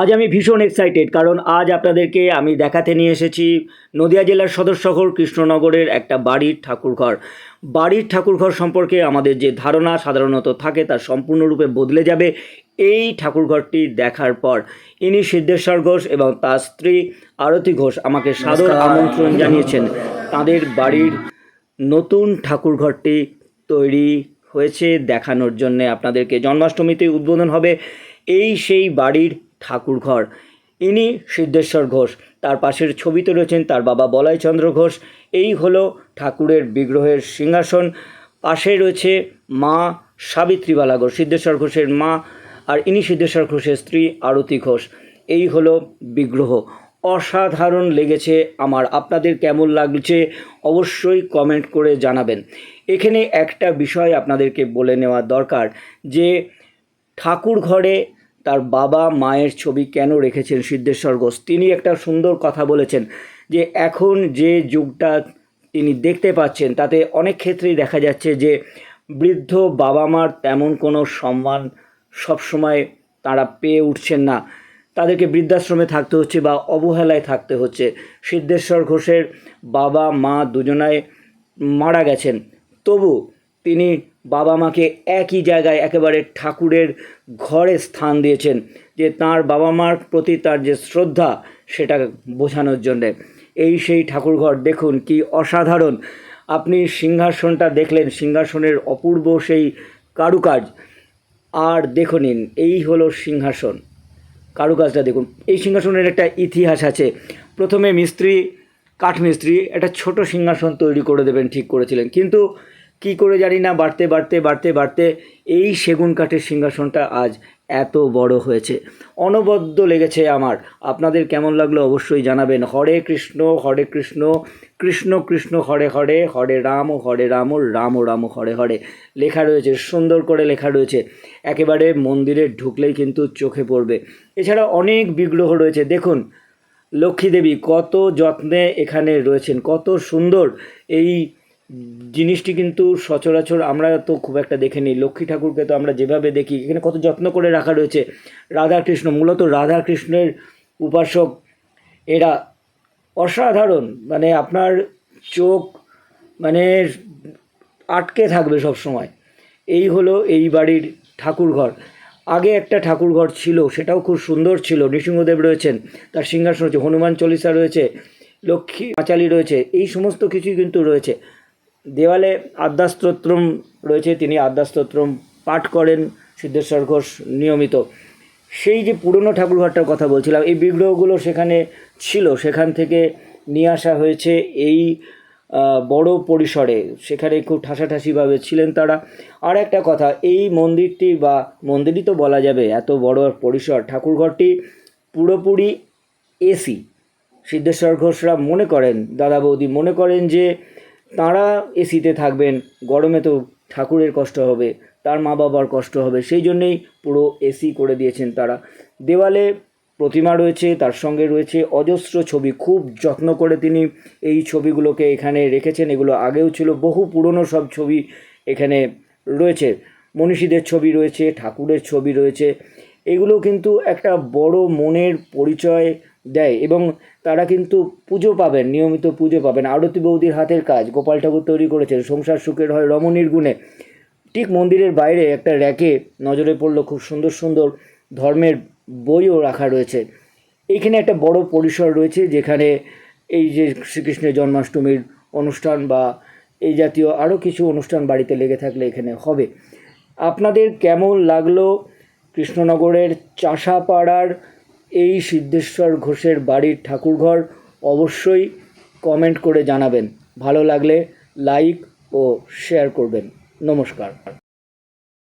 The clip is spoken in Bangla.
আজ আমি ভীষণ এক্সাইটেড কারণ আজ আপনাদেরকে আমি দেখাতে নিয়ে এসেছি নদিয়া জেলার সদর শহর কৃষ্ণনগরের একটা বাড়ির ঠাকুরঘর। বাড়ির ঠাকুরঘর সম্পর্কে আমাদের যে ধারণা সাধারণত থাকে তা সম্পূর্ণরূপে বদলে যাবে এই ঠাকুরঘরটি দেখার পর। ইনি সিদ্ধেশ্বর ঘোষ এবং তার স্ত্রী আরতি ঘোষ আমাকে সাদর আমন্ত্রণ জানিয়েছেন। তাদের বাড়ির নতুন ঠাকুরঘরটি তৈরি হয়েছে দেখানোর জন্যে। আপনাদেরকে জন্মাষ্টমীতে উদ্বোধন হবে। এই সেই বাড়ির ঠাকুরঘর ইনি সিদ্ধেশ্বর ঘোষ। তার পাশের ছবিতে রয়েছেন তার বাবা বলাইচন্দ্র ঘোষ। এই হলো ঠাকুরের বিগ্রহের সিংহাসন। পাশে রয়েছে মা সাবিত্রীবালা ঘোষ, সিদ্ধেশ্বর ঘোষের মা আর ইনি সিদ্ধেশ্বর ঘোষের স্ত্রী আরতি ঘোষ। এই হলো বিগ্রহ। অসাধারণ লেগেছে আমার। আপনাদের কেমন লাগছে অবশ্যই কমেন্ট করে জানাবেন। এখানে একটা বিষয় আপনাদেরকে বলে নেওয়া দরকার যে ঠাকুর ঘরে তার বাবা মায়ের ছবি কেন রেখেছেন সিদ্ধেশ্বর ঘোষ? তিনি একটা সুন্দর কথা বলেছেন যে এখন যে যুগটা তিনি দেখতে পাচ্ছেন, তাতে অনেক ক্ষেত্রেই দেখা যাচ্ছে যে বৃদ্ধ বাবা মার তেমন কোনো সম্মান সবসময় তারা পেয়ে উঠছেন না। তাদেরকে বৃদ্ধাশ্রমে থাকতে হচ্ছে বা অবহেলায় থাকতে হচ্ছে। সিদ্ধেশ্বর ঘোষের বাবা মা দুজনায় মারা গেছেন। তবু তিনি বাবা মাকে একই জায়গায় একেবারে ঠাকুরের ঘরে স্থান দিয়েছেন, যে তার বাবা মার প্রতি তার যে শ্রদ্ধা, সেটা বোঝানোর জন্যে। এই সেই ঠাকুরঘর, দেখুন কি অসাধারণ। আপনি সিংহাসনটা দেখলেন, সিংহাসনের অপূর্ব সেই কারুকাজ। আর দেখুন, এই হলো সিংহাসন। কারুকাজটা দেখুন। এই সিংহাসনের একটা ইতিহাস আছে। প্রথমে মিস্ত্রি, কাঠমিস্ত্রি, একটা ছোট সিংহাসন তৈরি করে দেবেন, ঠিক করেছিলেন। কিন্তু কি করে জানি না, বাড়তে বাড়তে বাড়তে বাড়তে এই সেগুন কাঠের সিংহাসনটা আজ এত বড় হয়েছে। অনবদ্য লেগেছে আমার। আপনাদের কেমন লাগল অবশ্যই জানাবেন। হরে কৃষ্ণ হরে কৃষ্ণ কৃষ্ণ কৃষ্ণ, হরে হরে হরে রাম হরে রাম রাম রাম, হরে হরে। লেখা রয়েছে, সুন্দর করে লেখা রয়েছে। একেবারে মন্দিরে ঢুকলেই কিন্তু চোখে পড়বে। এছাড়া অনেক বিগ্রহ রয়েছে। দেখুন, লক্ষ্মী দেবী কত যত্নে এখানে রয়েছেন, কত সুন্দর এই জিনিসটি কিন্তু সচরাচর আমরা তো খুব একটা দেখে নিই। লক্ষ্মী ঠাকুরকে তো আমরা যেভাবে দেখি, এখানে কত যত্ন করে রাখা রয়েছে। রাধাকৃষ্ণ, মূলত রাধাকৃষ্ণের উপাসক, এরা অসাধারণ। মানে আপনার চোখ মানে আটকে থাকবে সব সময় এই হলো এই বাড়ির ঠাকুরঘর। আগে একটা ঠাকুরঘর ছিল, সেটাও খুব সুন্দর ছিল। নৃসিংহদেব রয়েছেন, তার সিংহাসন রয়েছে, হনুমান চল্লিশা রয়েছে, লক্ষ্মী পাঁচালি রয়েছে, এই সমস্ত কিছুই কিন্তু রয়েছে। দেওয়ালে আদ্যাস্তোত্রম রয়েছে, তিনি আদ্যাস্তোত্রম পাঠ করেন, সিদ্ধেশ্বর ঘোষ নিয়মিত। সেই যে পুরনো ঠাকুরঘরটার কথা বলছিলাম, এই বিগ্রহগুলো সেখানে ছিল। সেখান থেকে নিয়ে আসা হয়েছে এই বড় পরিসরে। সেখানে খুব ঠাসাঠাসিভাবে ছিলেন তারা। আর একটা কথা, এই মন্দিরটি বা মন্দিরই তো বলা যাবে, এত বড় পরিসর। ঠাকুরঘরটি পুরোপুরি এসি সিদ্ধেশ্বর ঘোষরা মনে করেন, দাদা বৌদি মনে করেন যে তাঁরা এসিতে থাকবেন, গরমে তো ঠাকুরের কষ্ট হবে, তার মা বাবার কষ্ট হবে, সেই জন্যেই পুরো এসি করে দিয়েছেন তারা। দেওয়ালে প্রতিমা রয়েছে, তার সঙ্গে রয়েছে অজস্র ছবি, খুব যত্ন করে তিনি এই ছবিগুলোকে এখানে রেখেছেন, এগুলো আগেও ছিল, বহু পুরনো সব ছবি এখানে রয়েছে। মনীষীদের ছবি রয়েছে, ঠাকুরের ছবি রয়েছে, এগুলো কিন্তু একটা বড় মনের পরিচয় দেয় এবং তারা কিন্তু পুজো পাবেন, নিয়মিত পুজো পাবেন। আরতি বৌদির হাতের কাজ, গোপাল ঠাকুর তৈরি করেছেন, সংসার সুখের হয় রমণীর গুণে। ঠিক মন্দিরের বাইরে একটা র্যাকে নজরে পড়ল খুব সুন্দর সুন্দর ধর্মের বইও রাখা রয়েছে। এইখানে একটা বড় পরিসর রয়েছে যেখানে এই যে শ্রীকৃষ্ণের জন্মাষ্টমীর অনুষ্ঠান বা এই জাতীয় আরও কিছু অনুষ্ঠান বাড়িতে লেগে থাকলে এখানে হবে। আপনাদের কেমন লাগল কৃষ্ণনগরের চাষাপাড়ার এই সিদ্ধেশ্বর ঘোষের বাড়ির ঠাকুরঘর অবশ্যই কমেন্ট করে জানাবেন। ভালো লাগলে লাইক ও শেয়ার করবেন। নমস্কার।